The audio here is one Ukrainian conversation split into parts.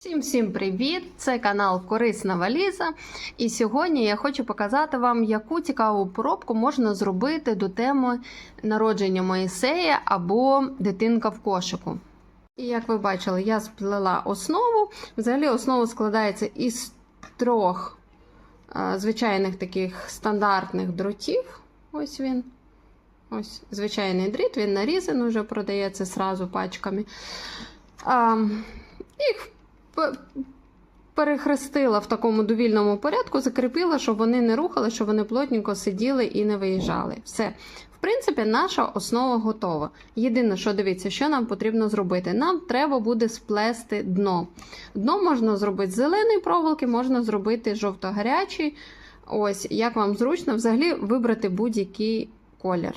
Всім всім привіт! Це канал Корисна Валіза. І сьогодні я хочу показати вам, яку цікаву поробку можна зробити до теми народження Моїсея або дитинка в кошику. І як ви бачили, я сплела основу. Взагалі, основа складається із трьох звичайних таких стандартних дротів. Ось він. Ось звичайний дріт, він нарізаний, вже продається зразу пачками. Їх перехрестила в такому довільному порядку, закріпила, щоб вони не рухали, щоб вони плотненько сиділи і не виїжджали. Все. В принципі, наша основа готова. Єдине, що дивіться, що нам потрібно зробити. Нам треба буде сплести дно. Дно можна зробити з зеленої проволоки, можна зробити жовто-гарячий. Ось, як вам зручно, взагалі вибрати будь-який колір.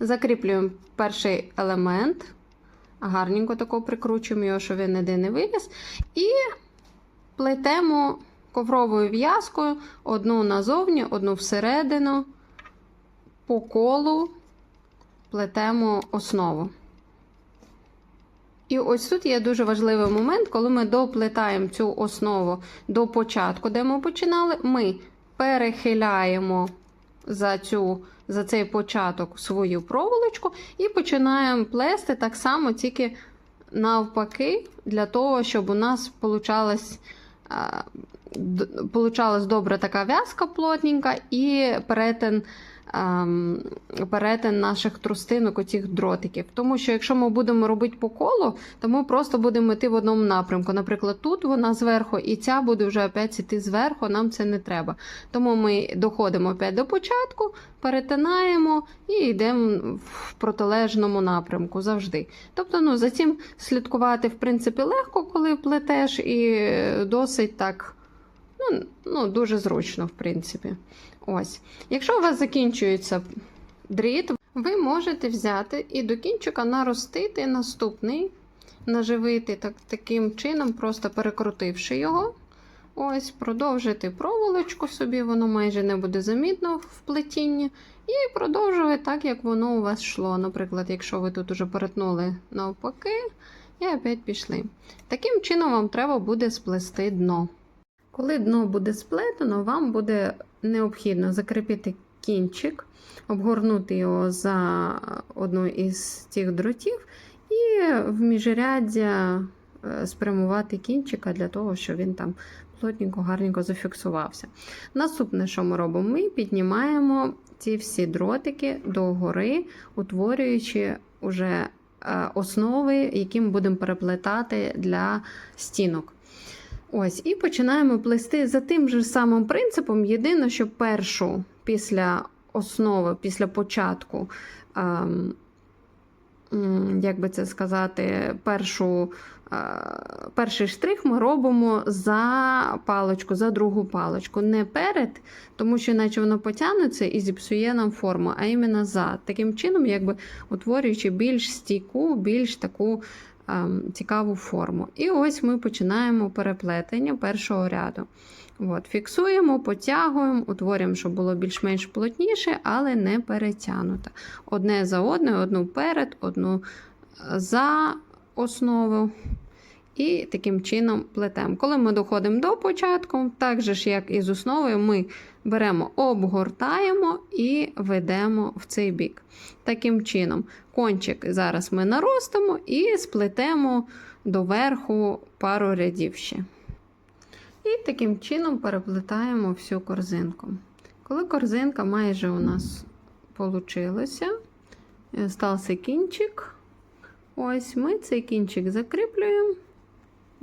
Закріплюємо перший елемент. Гарненько тако прикручуємо його, щоб він ніде не виліз. І плетемо ковровою в'язкою одну назовні, одну всередину, по колу плетемо основу. І ось тут є дуже важливий момент, коли ми доплетаємо цю основу до початку, де ми починали, ми перехиляємо за, цю, за цей початок свою проволочку і починаємо плести так само, тільки навпаки, для того, щоб у нас получалась, добра така в'язка плотненька і перетин. Ем, Перетин наших трустинок, оцих дротиків. Тому що якщо ми будемо робити по колу, то ми просто будемо йти в одному напрямку. Наприклад, тут вона зверху, і ця буде вже опять іти зверху, нам це не треба. Тому ми доходимо опять до початку, перетинаємо і йдемо в протилежному напрямку завжди. Тобто, ну, за цим слідкувати, в принципі, легко, коли плетеш, і досить так ну, ну, дуже зручно, в принципі. Ось. Якщо у вас закінчується дріт, ви можете взяти і до кінчика наростити наступний, наживити так, таким чином, просто перекрутивши його. Ось, продовжити проволочку собі, воно майже не буде замітно в плетінні. І продовжувати так, як воно у вас йшло. Наприклад, якщо ви тут уже перетнули навпаки, і опять пішли. Таким чином вам треба буде сплести дно. Коли дно буде сплетено, вам буде необхідно закріпити кінчик, обгорнути його за одну із цих дротів, і в міжряддя е, спрямувати кінчика для того, щоб він там плотненько, гарненько зафіксувався. Наступне, що ми робимо, ми піднімаємо ці всі дротики догори, утворюючи уже е, основи, які ми будемо переплетати для стінок. Ось, і починаємо плести за тим же самим принципом. Єдине, що першу після основи, після початку, ем, як би це сказати, першу, е, перший штрих ми робимо за паличку, за другу паличку. Не перед, тому що іначе воно потягнеться і зіпсує нам форму, а іменно за. Таким чином, якби утворюючи більш стійку, більш таку цікаву форму. І ось ми починаємо переплетення першого ряду. От, фіксуємо, потягуємо, утворюємо, щоб було більш-менш плотніше, але не перетягнуто. Одне за одне, одну перед, одну за основу. І таким чином плетемо. Коли ми доходимо до початку, так же ж, як і з основою, ми беремо, обгортаємо і ведемо в цей бік. Таким чином, кончик зараз ми наростимо і сплетемо доверху пару рядів ще. І таким чином переплетаємо всю корзинку. Коли корзинка майже у нас получилася, е, стався кінчик. Ось ми цей кінчик закріплюємо.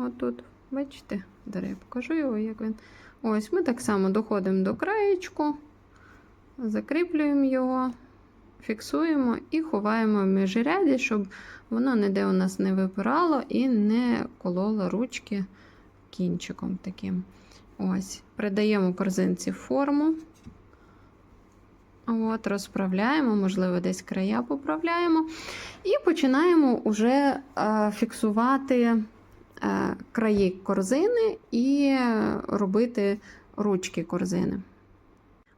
Отут, бачите, зараз я покажу його, як він. Ось ми так само доходимо до краєчку, закріплюємо його, фіксуємо і ховаємо в міжряді, щоб воно ніде у нас не випирало і не кололо ручки кінчиком таким. Ось, придаємо корзинці форму. От, розправляємо, можливо, десь края поправляємо. І починаємо вже е, фіксувати краї корзини і робити ручки корзини.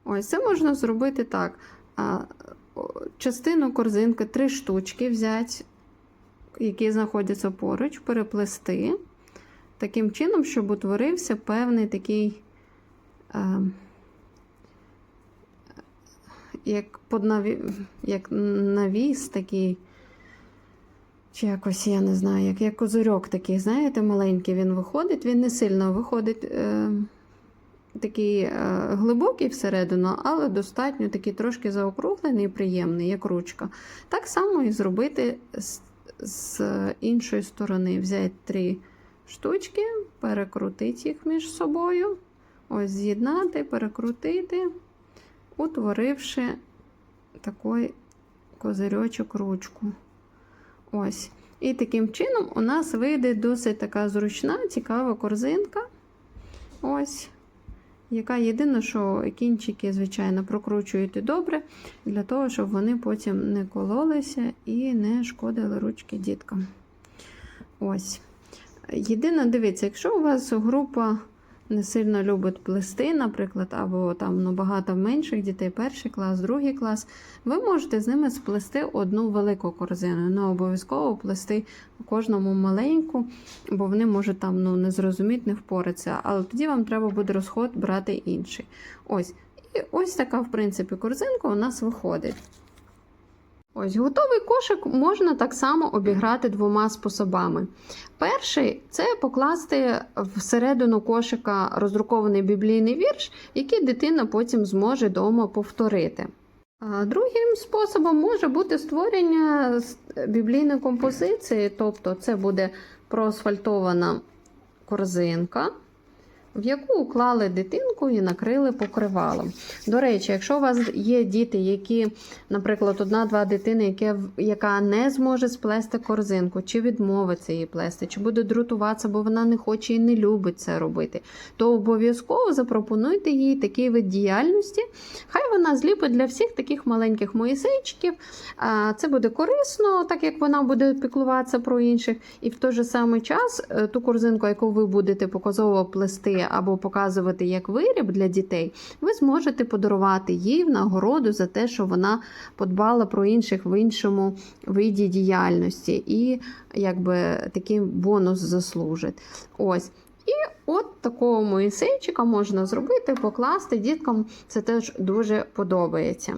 Ось це можна зробити так. Частину корзинки, три штучки взяти, які знаходяться поруч, переплести таким чином, щоб утворився певний такий, е, як, поднаві... як навіс такий. Чи якось, я не знаю, як, як козирьок такий, знаєте, маленький він виходить, він не сильно виходить е, такий е, глибокий всередину, але достатньо такий трошки заокруглений, і приємний, як ручка. Так само і зробити з, з іншої сторони. Взяти три штучки, перекрутити їх між собою. Ось з'єднати, перекрутити, утворивши такий козирьочок ручку. Ось. І таким чином у нас вийде досить така зручна, цікава корзинка. Ось. Яка єдине, що кінчики, звичайно, прокручуєте добре, для того, щоб вони потім не кололися і не шкодили ручки діткам. Ось. Єдине, дивіться, якщо у вас група не сильно любить плести, наприклад, або там ну, багато менших дітей, перший клас, другий клас, ви можете з ними сплести одну велику корзину. Не обов'язково плести кожному маленьку, бо вони можуть там ну, не зрозуміти, не впоратися. Але тоді вам треба буде розход брати інший. Ось. І ось така, в принципі, корзинка у нас виходить. Ось готовий кошик можна так само обіграти двома способами. Перший це покласти всередину кошика роздрукований біблійний вірш, який дитина потім зможе вдома повторити. А Другим способом може бути створення біблійної композиції, тобто це буде проасфальтована корзинка, в яку уклали дитинку і накрили покривалом. До речі, якщо у вас є діти, які, наприклад, одна-два дитини, яке, яка не зможе сплести корзинку, чи відмовиться її плести, чи буде друтуватися, бо вона не хоче і не любить це робити, то обов'язково запропонуйте їй такий вид діяльності. Хай вона зліпить для всіх таких маленьких моїсейчиків. Це буде корисно, так як вона буде піклуватися про інших, і в той же самий час е, ту корзинку, яку ви будете показово плести або показувати як виріб для дітей, ви зможете подарувати їй в нагороду за те, що вона подбала про інших в іншому виді діяльності, і якби такий бонус заслужить. Ось. І от такого моїсейчика можна зробити, покласти діткам це теж дуже подобається.